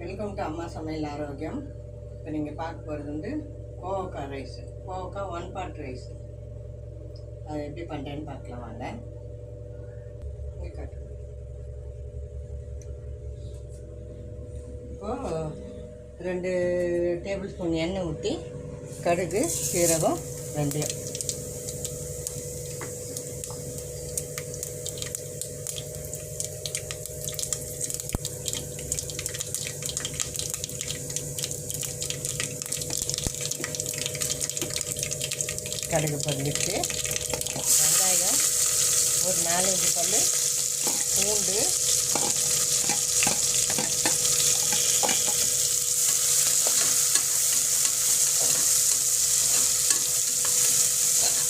Welcome to அம்மா சமையல் ஆரோக்கியம். இப்போ நீங்கள் பார்க்க போகிறது வந்து கோவக்காய் ரைஸ் கோவக்காய் ஒன் பார்ட் ரைஸ் அது எப்படி பண்ணுறேன்னு பார்க்கலாம் வாங்க. இப்போது இப்போ ரெண்டு டேபிள் ஸ்பூன் எண்ணெய் ஊற்றி கடுகு சீரகம் ரெண்டையும் கடுகு பொரிஞ்சிட்டு வெங்காயம் ஒரு நாலஞ்சு பல் பூண்டு.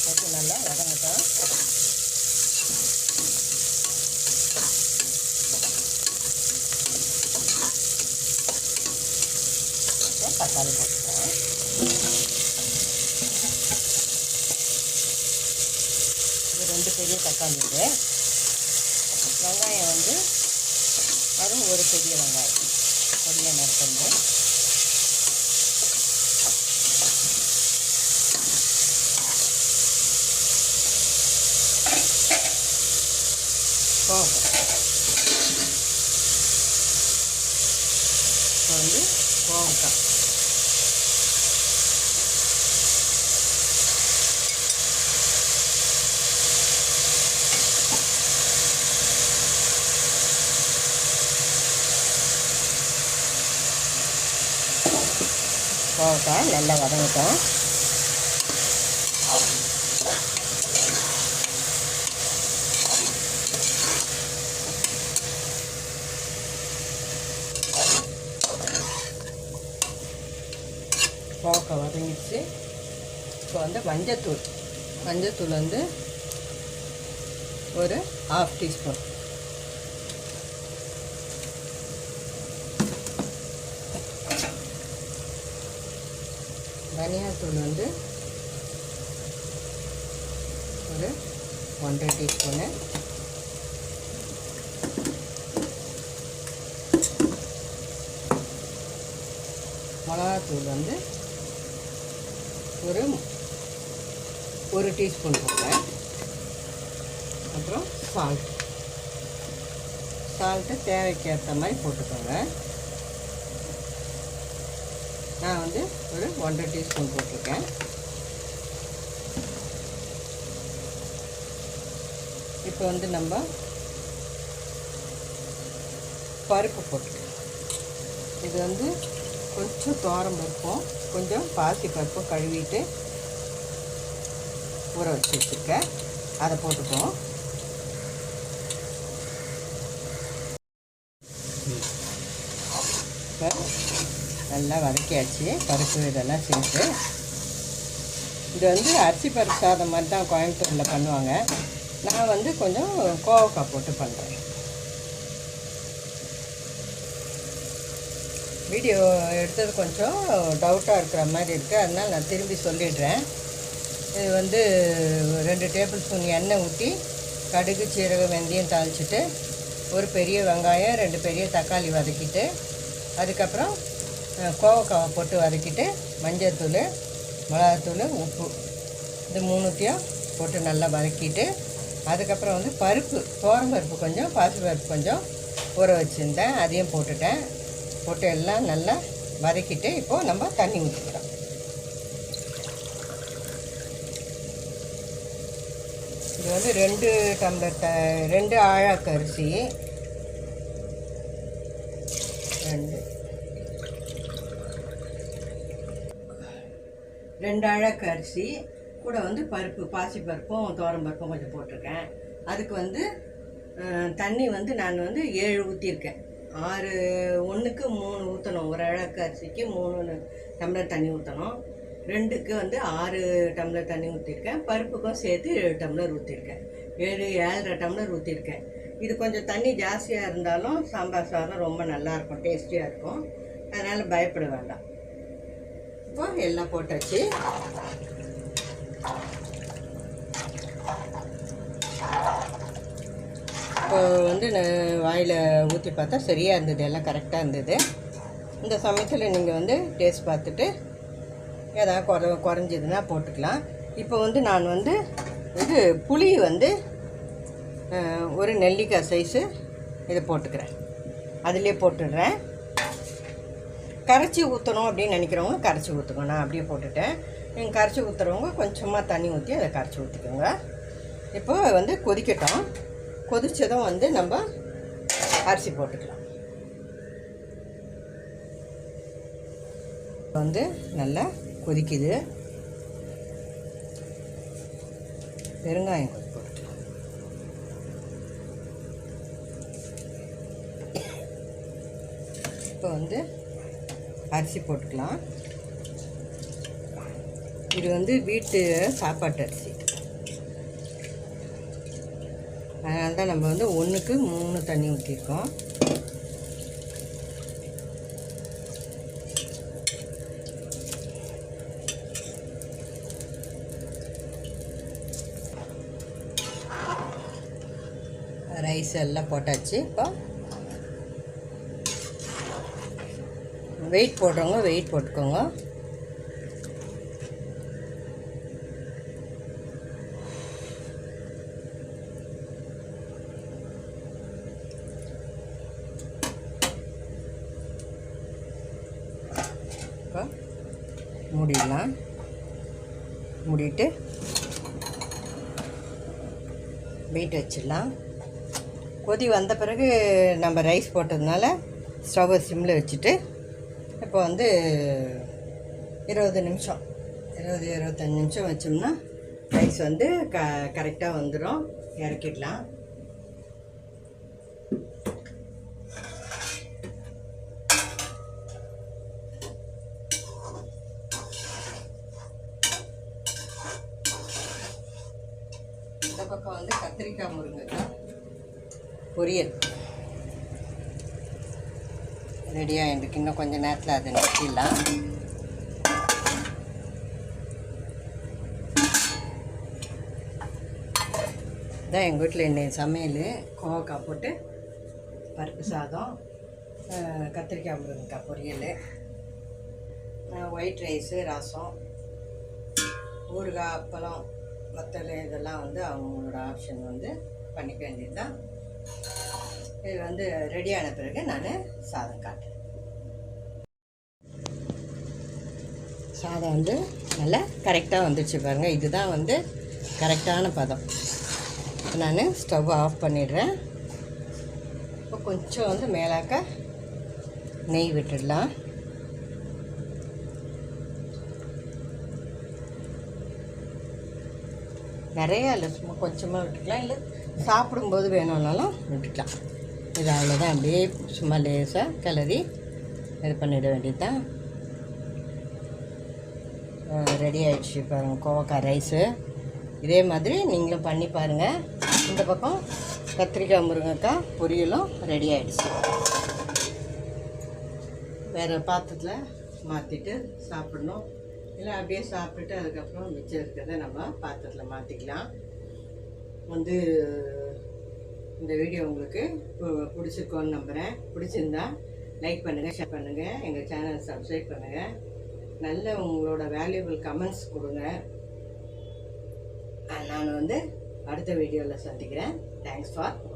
போட்டு நல்லா வதங்கட்டும். தக்காளி போட்டுக்கலாம் இது ரெண்டு பெரிய தக்காளி இது வெங்காயம் வந்து அதுவும் ஒரு பெரிய வெங்காயம். பொடியாக நறுக்கண்டு கோவக்காய் இப்போ வந்து கோவக்காய் கோவக்காய் நல்லா வதங்கிட்டோம். கோவக்காய் வதங்கிடுச்சு. இப்போ வந்து மஞ்சத்தூள். மஞ்சத்தூள் வந்து ஒரு ஹாஃப் டீஸ்பூன் தனியாத்தூள் வந்து ஒரு ஒன்றரை டீஸ்பூனு. மிளகாத்தூள் வந்து ஒரு ஒரு டீஸ்பூன் போடுறேன் அப்புறம் சால்ட் சால்ட்டு தேவைக்கு ஏற்ற மாதிரி போட்டுக்கோங்க. நான் வந்து ஒரு ஒன்றரை டீஸ்பூன் போட்டிருக்கேன். இப்போ வந்து நம்ம பருப்பு போட்டுக்கலாம். இது வந்து கொஞ்சம் தோரம் பருப்பும் கொஞ்சம் பாசி பருப்பும் கழுவிட்டு ஊற வச்சு வச்சுருக்கேன். அதை போட்டுப்போம் இப்போ நல்லா வதக்கியாச்சு. பருப்பு இதெல்லாம் சேர்த்து. இது வந்து அரிசி பருப்பு சாதம் மாதிரி தான் கோயம்புத்தூரில் பண்ணுவாங்க. நான் வந்து கொஞ்சம் கோவக்காய் போட்டு பண்ணுறேன். வீடியோ எடுத்தது கொஞ்சம் டவுட்டாக இருக்கிற மாதிரி இருக்குது அதனால் நான் திரும்பி சொல்லிடுறேன். இது வந்து ரெண்டு டேபிள் ஸ்பூன் எண்ணெய் ஊற்றி கடுகு சீரகம் வெந்தயம் தாளிச்சிட்டு ஒரு பெரிய வெங்காயம் ரெண்டு பெரிய தக்காளி வதக்கிட்டு அதுக்கப்புறம் கோவக்காவை போட்டு வதக்கிட்டு மஞ்சத்தூள் மிளகாத்தூள் உப்பு இது மூணுத்தையும் போட்டு நல்லா வதக்கிட்டு அதுக்கப்புறம் வந்து பருப்பு தோரம் பருப்பு கொஞ்சம் பருப்பு கொஞ்சம் ஊற வச்சுருந்தேன். அதையும் போட்டுட்டேன். போட்டு எல்லாம் நல்லா வதக்கிட்டு இப்போது நம்ம தண்ணி ஊற்றிக்கிறோம் இது வந்து ரெண்டு டம்ளர் த ரெண்டு ஆழாக்கரிசி. ரெண்டு. ரெண்டு அழகு அரிசி கூட வந்து பருப்பு பாசி பருப்பும் தோரம் பருப்பும் கொஞ்சம் போட்டிருக்கேன். அதுக்கு வந்து தண்ணி வந்து நான் வந்து ஏழு ஊற்றிருக்கேன் ஆறு ஒன்றுக்கு மூணு ஊற்றணும் ஒரு அழகு அரிசிக்கு மூணு டம்ளர் தண்ணி ஊற்றணும் ரெண்டுக்கு வந்து ஆறு டம்ளர் தண்ணி ஊற்றிருக்கேன் பருப்புக்கும் சேர்த்து ஏழு டம்ளர் ஊற்றிருக்கேன் ஏழு ஏழரை டம்ளர் ஊற்றிருக்கேன் இது கொஞ்சம் தண்ணி ஜாஸ்தியாக இருந்தாலும் சாம்பார் சாதம் ரொம்ப நல்லாயிருக்கும் டேஸ்டியாக இருக்கும். அதனால் பயப்பட வேண்டாம். இப்போ எல்லாம் போட்டாச்சு. இப்போ வந்து நான் வாயில் ஊற்றி பார்த்தா சரியாக இருந்தது எல்லாம் கரெக்டாக இருந்தது. இந்த சமயத்தில் நீங்கள் வந்து டேஸ்ட் பார்த்துட்டு ஏதாவது குறை குறைஞ்சதுன்னா போட்டுக்கலாம். இப்போ வந்து நான் வந்து இது புளி வந்து ஒரு நெல்லிக்காய் சைஸு இதை போட்டுக்கிறேன். அதிலே போட்டுடுறேன். கரைச்சி ஊற்றணும் அப்படின்னு நினைக்கிறவங்க கரைச்சி ஊற்றுக்கணும் நான் அப்படியே போட்டுட்டேன். நீங்கள் கரைச்சி ஊற்றுறவங்க கொஞ்சமாக தண்ணி ஊற்றி அதை கரைச்சி ஊற்றிக்கோங்க இப்போ வந்து கொதிக்கட்டும். கொதித்ததும் வந்து நம்ம அரிசி போட்டுக்கலாம். வந்து நல்லா கொதிக்குது. பெருங்காயம் கொஞ்சம் போட்டுக்கலாம். இப்போ வந்து அரிசி போட்டுக்கலாம். இது வந்து வீட்டு சாப்பாட்டு அரிசி. அதனால தான் நம்ம வந்து ஒன்றுக்கு மூணு தண்ணி ஊற்றிருக்கோம் ரைஸ் எல்லாம் போட்டாச்சு. இப்போ வெயிட் போடுறவங்க வெயிட் போட்டுக்கோங்க. மூடிடலாம். மூடிட்டு வெயிட் வச்சிடலாம். கொதி வந்த பிறகு நம்ம ரைஸ் போட்டதுனால ஸ்டவ்வை சிம்மில் வச்சுட்டு இப்போ வந்து இருபது நிமிஷம். இருபது இருபத்தஞ்சி நிமிஷம் வச்சோம்னா ரைஸ் வந்து க கரெக்டாக வந்துடும் இறக்கிடலாம். இந்த பக்கம் வந்து கத்திரிக்காய் முருங்கைக்காய். பொரியல். ரெடியாக எனக்கு இன்னும் கொஞ்சம் நேரத்தில் அதை நிறுத்திடலாம். இதான் எங்கள் வீட்டில் இன்னைக்கு சமையல். கோவக்காய் போட்டு பருப்பு சாதம் கத்திரிக்காய் முருங்கைக்காய் பொரியல் ஒயிட் ரைஸு ரசம் ஊறுகாய் அப்பளம் வத்தல் இதெல்லாம் வந்து அவங்களோட ஆப்ஷன் வந்து பண்ணிக்க வேண்டியது தான் இது வந்து ரெடியான பிறகு நான் சாதம் காட்டுறேன். சாதம் வந்து நல்லா கரெக்டாக வந்துடுச்சு பாருங்கள் இதுதான் வந்து கரெக்டான பதம். நான் ஸ்டவ் ஆஃப் பண்ணிடுறேன். இப்போ கொஞ்சம் வந்து மேலாக்க நெய் விட்டுடலாம். நிறையா இல்லை சும்மா கொஞ்சமாக விட்டுக்கலாம். இல்லை சாப்பிடும்போது வேணும்னாலும் விட்டுக்கலாம். இது அவ்வளோதான் அப்படியே சும்மா லேசாக கிளறி இது பண்ணிட வேண்டியது தான் ரெடி ஆகிடுச்சு பாருங்கள் கோவக்காய் ரைஸு இதே மாதிரி நீங்களும் பண்ணி பாருங்கள் இந்த பக்கம் கத்திரிக்காய் முருங்கைக்காய் பொரியலும் ரெடி ஆகிடுச்சு வேறு பாத்திரத்தில் மாற்றிட்டு சாப்பிடணும். இல்லை அப்படியே சாப்பிட்டுட்டு அதுக்கப்புறம் மிச்சம் இருக்கிறத நம்ம பாத்திரத்தில் மாற்றிக்கலாம் வந்து இந்த வீடியோ உங்களுக்கு பிடிச்சிருக்கோன்னு நம்புகிறேன் பிடிச்சிருந்தா லைக் பண்ணுங்கள் ஷேர் பண்ணுங்கள் எங்கள் சேனலை சப்ஸ்கிரைப் பண்ணுங்கள் நல்ல உங்களோட வேல்யூபிள் கமெண்ட்ஸ் கொடுங்க. நான் வந்து அடுத்த வீடியோவில் சந்திக்கிறேன். தேங்க்ஸ் ஃபார் வாட்சிங்